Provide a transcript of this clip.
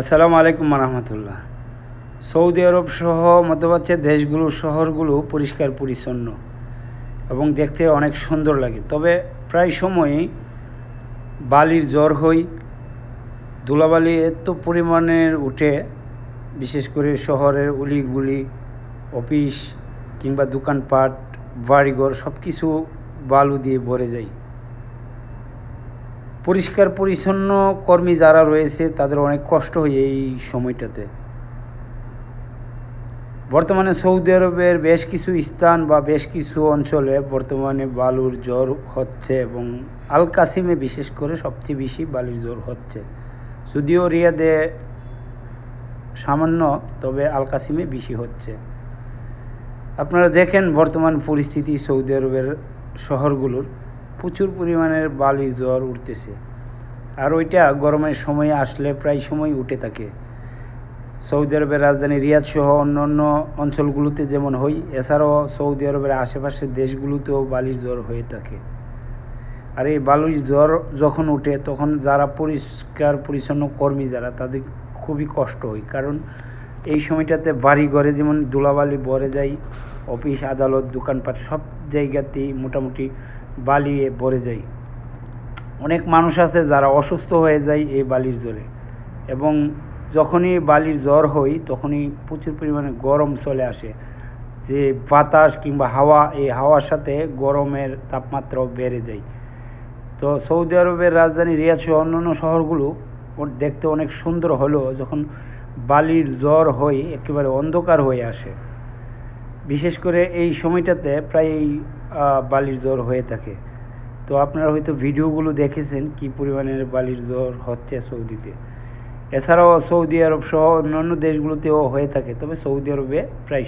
আসসালামু আলাইকুম রহমতুল্লাহ সৌদি আরব সহ মধ্যপ্রাচ্যের দেশগুলো, শহরগুলো পরিষ্কার পরিচ্ছন্ন এবং দেখতে অনেক সুন্দর লাগে। তবে প্রায় সময়ই বালির জ্বর হই, ধুলাবালি এত পরিমাণের উঠে, বিশেষ করে শহরের উলিগুলি অফিস কিংবা দোকানপাট, বাড়িঘর সব কিছু বালু দিয়ে ভরে যায়। পরিষ্কার, পরিচ্ছন্ন কর্মী যারা রয়েছে, তাদের অনেক কষ্ট হয় এই সময়টাতে। বর্তমানে সৌদি আরবের বেশ কিছু স্থান বা বেশ কিছু অঞ্চলে বর্তমানে বালুর জ্বর হচ্ছে এবং আল কাসিমে বিশেষ করে সবচেয়ে বেশি বালির জ্বর হচ্ছে। যদিও রিয়াদে সামান্য, তবে আল কাসিমে বেশি হচ্ছে। আপনারা দেখেন বর্তমান পরিস্থিতি সৌদি আরবের শহরগুলোর। প্রচুর পরিমাণের বালির জ্বর উঠতেছে। আর ওইটা গরমের সময় আসলে প্রায় সময় উঠে থাকে। সৌদি আরবের রাজধানী রিয়াদ সহ অন্য অন্য অঞ্চলগুলোতে যেমন হয় এছাড়াও সৌদি আরবের আশেপাশের দেশগুলোতেও বালির জ্বর হয়ে থাকে। আর এই বালির জ্বর যখন উঠে, তখন যারা পরিষ্কার, পরিচ্ছন্ন কর্মী যারা, তাদের খুবই কষ্ট হয়। কারণ এই সময়টাতে বাড়ি ঘরে যেমন ধুলাবালি ভরে যায়, অফিস, আদালত, দোকানপাট সব জায়গাতেই মোটামুটি বালিয়ে ভরে যায় অনেক মানুষ আছে যারা অসুস্থ হয়ে যায় এই বালির জ্বরে এবং যখনই বালির জ্বর হয় তখনই প্রচুর পরিমাণে গরম চলে আসে। যে বাতাস কিংবা হাওয়া, এই হাওয়ার সাথে গরমের তাপমাত্রাও বেড়ে যায়। তো সৌদি আরবের রাজধানী রিয়াদ সহ অন্যান্য শহরগুলো দেখতে অনেক সুন্দর হলেও যখন বালির জ্বর হয় একেবারে অন্ধকার হয়ে আসে। বিশেষ করে এই সময়টাতে প্রায় বালির জ্বর হয়ে থাকে। তো আপনারা হয়তো ভিডিওগুলো দেখেছেন কি পরিমাণের বালির জ্বর হচ্ছে সৌদিতে। এছাড়াও সৌদি আরব সহ অন্যান্য দেশগুলোতেও হয়ে থাকে, তবে সৌদি আরবে প্রায়